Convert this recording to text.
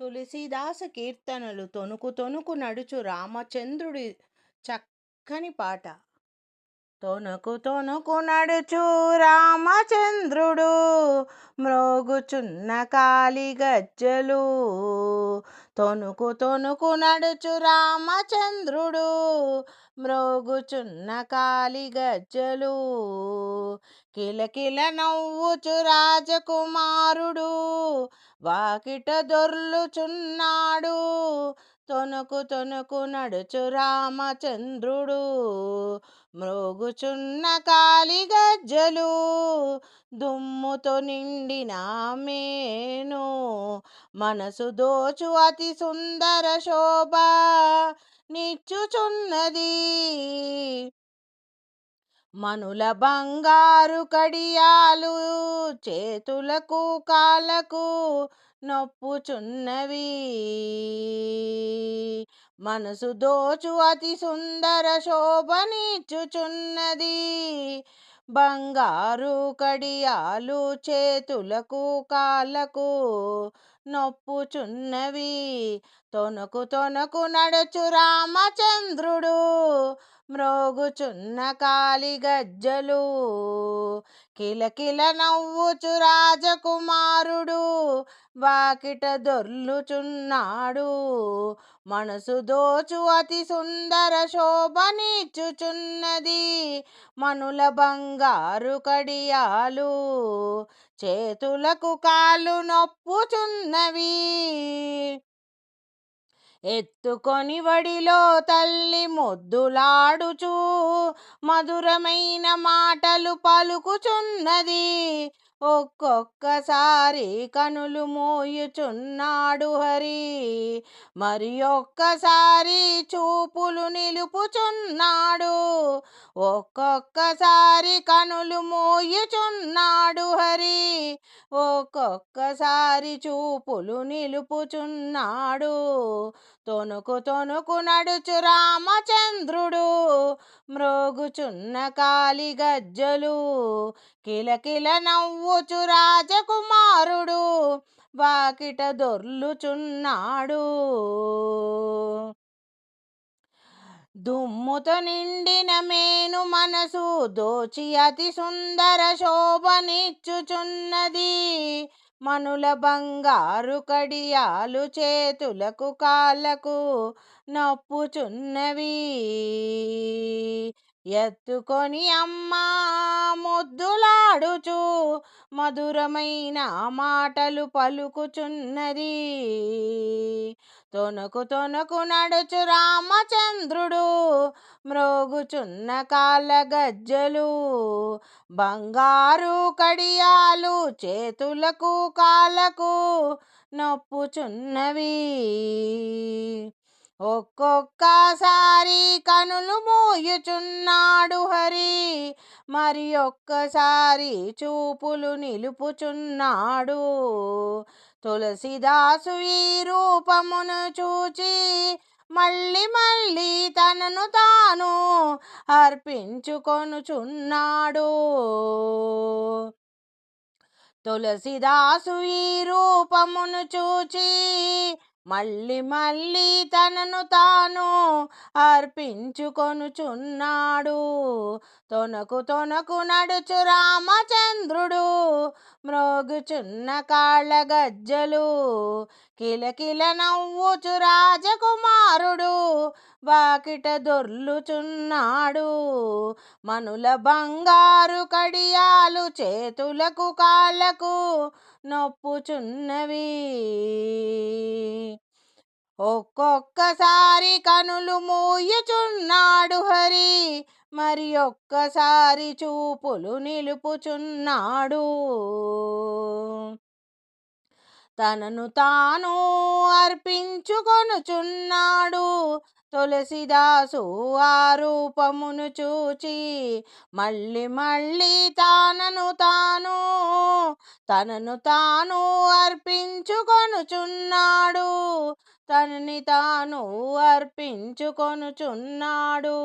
తులసీదాస కీర్తనలు తొణుకు తొణుకు నడుచు రామచంద్రుడి చక్కని పాట. తొనకు తొణుకు నడుచు రామచంద్రుడు. మ్రోగుచున్న కాలి గజ్జలు. తొనుకు తొనుకు నడుచు రామచంద్రుడు. మ్రోగుచున్న కాలి గజ్జలు. కిలకిల నవ్వుచు రాజకుమారుడు. వాకిట దొర్లుచున్నాడు. తొనుకు తొనుకు నడుచు రామచంద్రుడు. మ్రోగుచున్న కాలి గజ్జలు దుమ్ముతో నిండిన మేను. మనసు దోచు అతి సుందర శోభ నిచ్చుచున్నది. మనుల బంగారు కడియాలు చేతులకు కాళ్ళకు నొప్పుచున్నవి. మనసు దోచు అతి సుందర శోభనిచ్చుచున్నది. బంగారు కడియాలు చేతులకు కాళ్ళకు నొప్పుచున్నవి. తొనకు తొనకు నడుచు రామచంద్రుడు. మ్రోగుచున్న కాలి గజ్జలు. కిలకిల నవ్వుచు రాజకుమారుడు. వాకిట దొర్లుచున్నాడు. మనసు దోచు అతి సుందర శోభనిచ్చుచున్నది మనుల బంగారు కడియాలు. చేతులకు కాళ్ళు నొప్పుచున్నవి. ఎత్తుకొని వడిలో తల్లి ముద్దులాడుచు మధురమైన మాటలు పలుకుచున్నది. ఒక్కొక్కసారి కనులు మోయుచున్నాడు హరి. మరి ఒక్కసారి చూపులు నిలుపుచున్నాడు. ఒక్కొక్కసారి కనులు మోయుచున్నాడు హరి. ఒక్కొక్కసారి చూపులు నిలుపుచున్నాడు. తొనుకు తొనుకు నడుచు రామచంద్రుడు. మ్రోగుచున్న కాలి గజ్జలు కిలకిల నవ్వుచు రాజకుమారుడు వాకిట దొర్లుచున్నాడు. దుమ్ముతో నిండిన మేను మనసు దోచి అతి సుందర శోభనిచ్చుచున్నది. మనుల బంగారు కడియాలు చేతులకు కాళ్ళకు నొప్పుచున్నవి. ఎత్తుకొని అమ్మా ముద్దులాడుచు మధురమైన మాటలు పలుకుచున్నది. తొనకు తొనకు నడుచు రామచంద్రుడు మ్రోగుచున్న కాళ్ళ గజ్జలు బంగారు కడియాలు చేతులకు కాళ్ళకు నొప్పుచున్నవి. ఒక్కొక్కసారి కనులు మూయుచున్నాడు హరి. మరి ఒక్కసారి చూపులు నిలుపుచున్నాడు. తులసిదాసు ఈ రూపమును చూచి మళ్ళీ మళ్ళీ తనను తాను అర్పించుకొనుచున్నాడు. తులసిదాసు ఈ రూపమును చూచి మళ్ళీ మళ్ళీ తనను తాను అర్పించుకొనుచున్నాడు. తొనకు తొనకు నడుచు రామచంద్రుడు మ్రోగుచున్న కాళ్ళ గజ్జలు కిలకిల నవ్వుచు రాజకుమారుడు వాకిట దొర్లుచున్నాడు. మనుల బంగారు కడియాలు చేతులకు కాళ్ళకు నొప్పుచున్నవి. ఒక్కొక్కసారి కనులు మూయుచున్నాడు హరి మరి ఒక్కసారి చూపులు నిలుపుచున్నాడు. తనను తాను అర్పించుకొనుచున్నాడు తులసిదాసు ఆ రూపమును చూచి మళ్ళీ మళ్ళీ తానను తాను తనను తాను అర్పించుకొనుచున్నాడు. తనని తాను అర్పించుకొనుచున్నాడు.